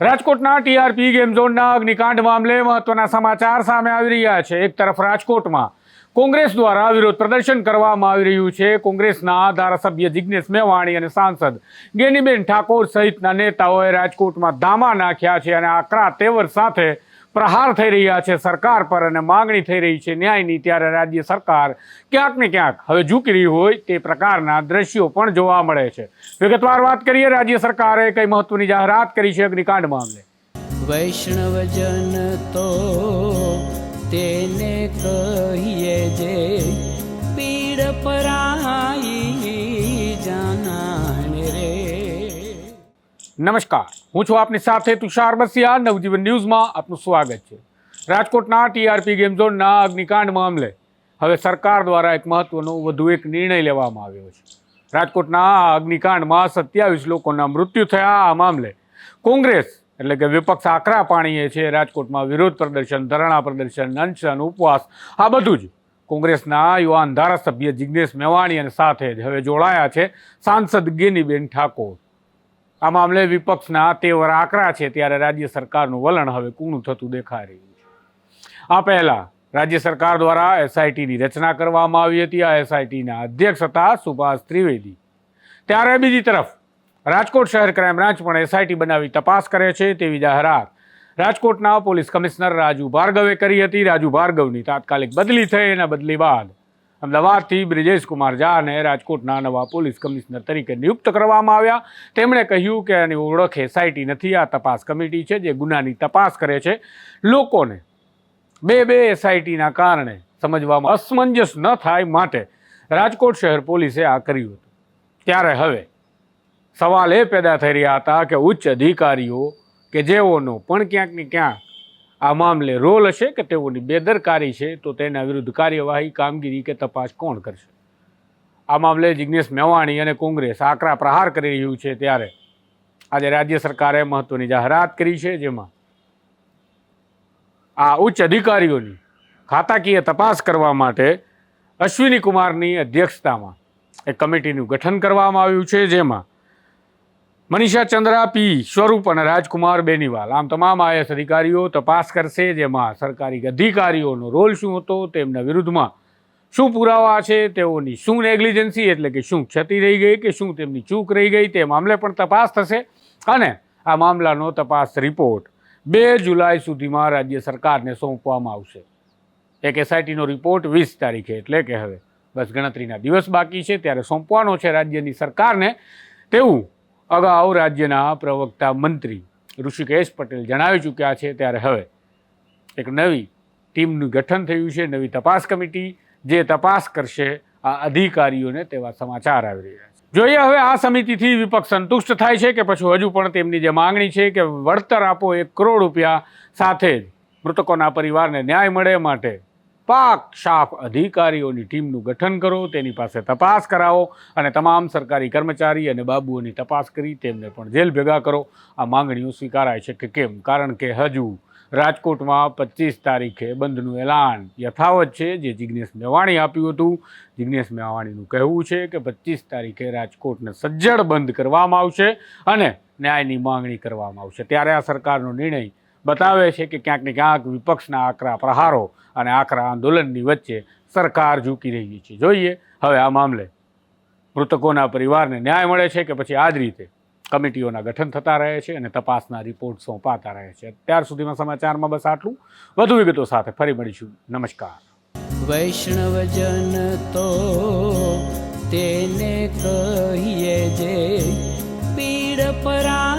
રાજકોટના TRP game ઝોનના અગ્નિકાંડ મામલે મહત્વના સમાચાર સામે આવી રહ્યા છે. એક તરફ રાજકોટમાં કોંગ્રેસ દ્વારા વિરોધ પ્રદર્શન કરવામાં આવી રહ્યું છે. કોંગ્રેસના ધારાસભ્ય જિજ્ઞેશ મેવાણી અને સાંસદ ગેનીબેન ઠાકોર સહિતના નેતાઓએ રાજકોટમાં ધામા નાખ્યા છે અને આકરા તેવર સાથે પ્રહાર થઈ રહ્યા છે સરકાર પર અને માંગણી થઈ રહી છે ન્યાયની, ત્યારે રાજ્ય સરકાર ક્યાંક ને ક્યાંક હવે ઝૂકી રહી હોય તે પ્રકારના દ્રશ્યો પણ જોવા મળે છે. વિગતવાર વાત કરીએ, રાજ્ય સરકારે કઈ મહત્વની જાહેરાત કરી છે અગ્નિકાંડ મામલે? વૈષ્ણવજન તો તેને કહીએ જે નમસ્કાર. હું છું આપની સાથે તુષાર બસિયા નવજીવન ન્યૂઝમાં આપનું સ્વાગત છે. રાજકોટના ટીઆરપી ગેમ ઝોનના અગ્નિકાંડ મામલે હવે સરકાર દ્વારા એક મહત્વનો, વધુ એક નિર્ણય લેવામાં આવ્યો છે. રાજકોટના અગ્નિકાંડમાં સત્યાવીસ લોકોના મૃત્યુ થયા. આ મામલે કોંગ્રેસ, એટલે કે વિપક્ષ આકરા પાણીએ છે, રાજકોટમાં વિરોધ પ્રદર્શન, ધરણા પ્રદર્શન, અનશન, ઉપવાસ, આ બધું જ. કોંગ્રેસના યુવાન ધારાસભ્ય જિજ્ઞેશ મેવાણી અને સાથે જ હવે જોડાયા છે સાંસદ ગેનીબેન ઠાકોર. આ મામલે વિપક્ષના તેવર આકરા છે ત્યારે રાજ્ય સરકારનું વલણ હવે કૂણું થતું દેખાઈ રહ્યું છે. આ પહેલા રાજ્ય સરકાર દ્વારા એસઆઈટીની રચના કરવામાં આવી હતી. આ એસઆઈટીના અધ્યક્ષ હતા સુભાષ ત્રિવેદી. ત્યારે બીજી તરફ રાજકોટ શહેર ક્રાઇમ બ્રાન્ચ પણ એસઆઈટી બનાવી તપાસ કરે છે તેવી જાહેરાત રાજકોટના પોલીસ કમિશનર રાજુ ભાર્ગવે કરી હતી. રાજુ ભાર્ગવની તાત્કાલિક બદલી થઈ એના બદલી બાદ અમદાવાદથી બ્રિજેશ કુમાર ઝાને રાજકોટના નવા પોલીસ કમિશનર તરીકે નિયુક્ત કરવામાં આવ્યા. તેમણે કહ્યું કે આની ઓળખ એસઆઈટી નથી, આ તપાસ કમિટી છે જે ગુનાની તપાસ કરે છે. લોકોને બે બે એસઆઈટીના કારણે સમજવામાં અસમંજસ ન થાય માટે રાજકોટ શહેર પોલીસે આ કર્યું હતું. ત્યારે હવે સવાલ એ પેદા થઈ રહ્યા હતા કે ઉચ્ચ અધિકારીઓ કે જેઓનો પણ ક્યાંક ને ક્યાંક આ મામલે રોલ હશે કે તેઓની બેદરકારી છે, તો તેના વિરુદ્ધ કાર્યવાહી, કામગીરી કે તપાસ કોણ કરશે? આ મામલે જિજ્ઞેશ મેવાણી અને કોંગ્રેસ આકરા પ્રહાર કરી રહ્યું છે ત્યારે આજે રાજ્ય સરકારે મહત્વની જાહેરાત કરી છે, જેમાં આ ઉચ્ચ અધિકારીઓની ખાતાકીય તપાસ કરવા માટે અશ્વિની કુમારની અધ્યક્ષતામાં એક કમિટીનું ગઠન કરવામાં આવ્યું છે, જેમાં મનીષા ચંદ્રા પી સ્વરૂપ અને રાજકુમાર બેનીવાલ. આમ તમામ આઈએસ અધિકારીઓ તપાસ કરશે જેમાં સરકારી અધિકારીઓનો રોલ શું હતો, તેમના વિરુદ્ધમાં શું પુરાવા છે, તેઓની શું નેગ્લિજન્સી એટલે કે શું ક્ષતિ રહી ગઈ કે શું તેમની ચૂક રહી ગઈ તે મામલે પણ તપાસ થશે. અને આ મામલાનો તપાસ રિપોર્ટ બે જુલાઈ સુધીમાં રાજ્ય સરકારને સોંપવામાં આવશે. એક એસઆઈટીનો રિપોર્ટ વીસ તારીખે એટલે કે હવે. બસ ગણતરીના દિવસ બાકી છે, ત્યારે સોંપવાનો છે રાજ્યની સરકારને. તેવું અગાઉ રાજ્યના પ્રવક્તા મંત્રી ઋષિકેશ પટેલ જણાવી ચૂક્યા છે ત્યારે હવે એક નવી ટીમનું ગઠન થયું છે, નવી તપાસ કમિટી જે તપાસ કરશે, આ અધિકારીઓને તેવા સમાચાર આવી રહ્યા છે. જોઈએ હવે આ સમિતિથી વિપક્ષ સંતુષ્ટ થાય છે કે પછી હજુ પણ તેમની જે માંગણી છે કે વળતર આપો એક કરોડ રૂપિયા સાથે જ મૃતકોના પરિવારને ન્યાય મળે માટે પાક સાફ અધિકારીઓની ટીમનું ગઠન કરો, તેની પાસે તપાસ કરાવો અને તમામ સરકારી કર્મચારી અને બાબુઓની તપાસ કરી તેમને પણ જેલ ભેગા કરો. આ માંગણીઓ સ્વીકારાય છે કે કેમ? કારણ કે હજુ રાજકોટમાં પચીસ તારીખે બંધનું એલાન યથાવત છે, જે જિજ્ઞેશ મેવાણી આપ્યું હતું. જિજ્ઞેશ મેવાણીનું કહેવું છે કે પચીસ તારીખે રાજકોટને સજ્જડ બંધ કરવામાં આવશે અને ન્યાયની માંગણી કરવામાં આવશે. ત્યારે આ સરકારનો નિર્ણય બતાવે છે કે ક્યાંક ને ક્યાંક વિપક્ષના આકરા પ્રહારો અને આકરા આંદોલનની વચ્ચે સરકાર ઝૂકી રહી છે. જોઈએ હવે આ મામલે મૃતકોના પરિવારને ન્યાય મળે છે કે પછી આ જ રીતે કમિટીઓના ગઠન થતા રહે છે અને તપાસના રિપોર્ટ સોંપાતા રહે છે? ત્યાર સુધીમાં સમાચારમાં બસ આટલું. વધુ વિગતો સાથે ફરી મળીશું. નમસ્કાર. વૈષ્ણવજન તો તેને કહીએ જે પીડ પરાઈ